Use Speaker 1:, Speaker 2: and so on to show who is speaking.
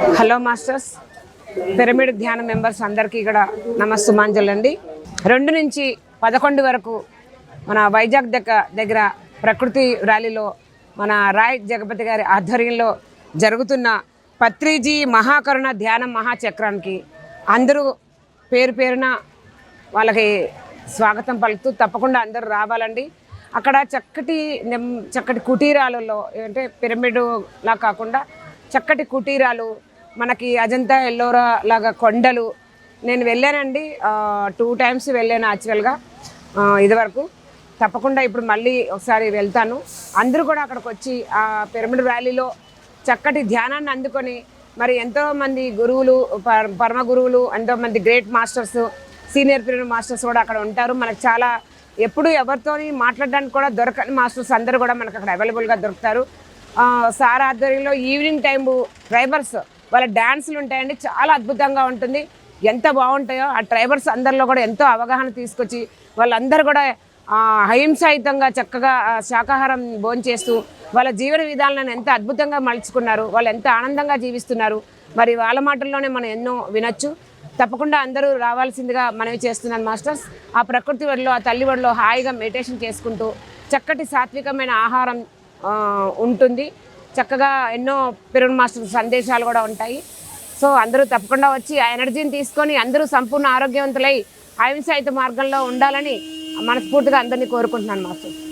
Speaker 1: Hello masters. Pyramid ధ్యాన members అందరికీ ఇక్కడ నమస్సుమాంజలు అండి రెండు నుంచి పదకొండు వరకు మన వైజాగ్ దగ్గర దగ్గర ప్రకృతి ర్యాలీలో మన రాయ్ జగపతి గారి ఆధ్వర్యంలో జరుగుతున్న పత్రిజీ మహాకరుణ ధ్యాన మహాచక్రానికి అందరూ పేరు పేరున వాళ్ళకి స్వాగతం పలుకుతూ తప్పకుండా అందరూ రావాలండి. అక్కడ చక్కటి నెమ్ చక్కటి కుటీరాలలో అంటే పిరమిడ్ లా కాకుండా చక్కటి కుటీరాలు మనకి అజంతా ఎల్లోరా లాగా కొండలు. నేను వెళ్ళానండి టూ టైమ్స్ వెళ్ళాను యాక్చువల్గా ఇదివరకు. తప్పకుండా ఇప్పుడు మళ్ళీ ఒకసారి వెళ్తాను. అందరూ కూడా అక్కడికి వచ్చి ఆ పిరమిడ్ వ్యాలీలో చక్కటి ధ్యానాన్ని అందుకొని మరి ఎంతోమంది గురువులు పర- పరమ గురువులు ఎంతోమంది great masters senior period masters కూడా అక్కడ ఉంటారు. మనకు చాలా ఎప్పుడు ఎవరితోని మాట్లాడడానికి కూడా దొరకని మాస్టర్స్ అందరూ కూడా మనకు అక్కడ అవైలబుల్గా దొరుకుతారు. సార్ ఆధ్వర్యంలో ఈవినింగ్ టైము డ్రైవర్స్ వాళ్ళ డ్యాన్సులు ఉంటాయండి. చాలా అద్భుతంగా ఉంటుంది. ఎంత బాగుంటాయో ఆ డ్రైవర్స్ అందరిలో కూడా ఎంతో అవగాహన తీసుకొచ్చి వాళ్ళందరూ కూడా అహింసాయుతంగా చక్కగా శాకాహారం భోంచేస్తూ వాళ్ళ జీవన విధానాలను ఎంత అద్భుతంగా మలుచుకున్నారు వాళ్ళు ఎంత ఆనందంగా జీవిస్తున్నారు. మరి వాళ్ళ మాటల్లోనే మనం ఎన్నో వినొచ్చు. తప్పకుండా అందరూ రావాల్సిందిగా మనవి చేస్తున్నాను మాస్టర్స్. ఆ ప్రకృతి వడిలో ఆ తల్లి వడిలో హాయిగా మెడిటేషన్ చేసుకుంటూ చక్కటి సాత్వికమైన ఆహారం ఉంటుంది. చక్కగా ఎన్నో పిరుణ్ మాస్టర్ సందేశాలు కూడా ఉంటాయి. సో అందరూ తప్పకుండా వచ్చి ఆ ఎనర్జీని తీసుకొని అందరూ సంపూర్ణ ఆరోగ్యవంతులై అహింసాయుత మార్గంలో ఉండాలని మనస్ఫూర్తిగా అందరినీ కోరుకుంటున్నాను మాస్టర్.